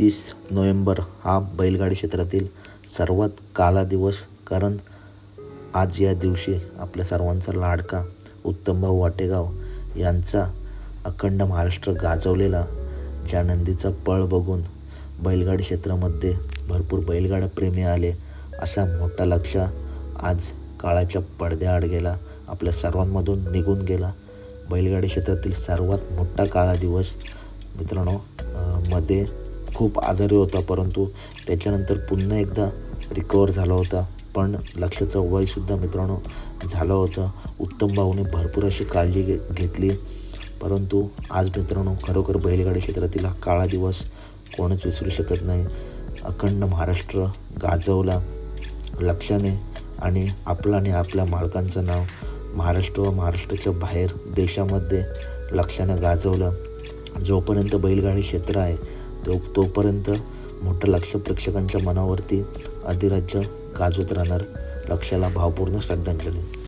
तीस नोव्हेंबर हा बैलगाडी क्षेत्रातील सर्वात काला दिवस कारण आज या दिवशी आपल्या सर्वांचा लाडका उत्तमभाऊ वाटेगाव यांचा अखंड महाराष्ट्र गाजवलेला ज्या नंदीचा पळ बघून बैलगाडी क्षेत्रामध्ये भरपूर बैलगाडा प्रेमी आले असा मोठा लक्ष आज काळाच्या पडद्याआड गेला आपल्या सर्वांमधून निघून गेला. बैलगाडी क्षेत्रातील सर्वात मोठा काळा दिवस मित्रांनो मध्ये खूप आजारी होता परंतु त्याच्यानंतर पुन्हा एकदा रिकवर झाला होता. पण लक्षाचं वयसुद्धा मित्रांनो झालं होतं. उत्तम भाऊने भरपूर अशी काळजी घे घेतली. परंतु आज मित्रांनो खरोखर बैलगाडी क्षेत्रातील हा काळा दिवस कोणच विसरू शकत नाही. अखंड महाराष्ट्र गाजवला. लक्षाने आणि आपलं आणि आपल्या मालकांचं नाव महाराष्ट्र व महाराष्ट्राच्या बाहेर देशामध्ये लक्षानं गाजवलं. जोपर्यंत बैलगाडी क्षेत्र आहे तो तोपर्यंत मोठं लक्ष प्रेक्षकांच्या मनावरती अधिराज्य गाजवत राहणार. लक्षाला भावपूर्ण श्रद्धांजली.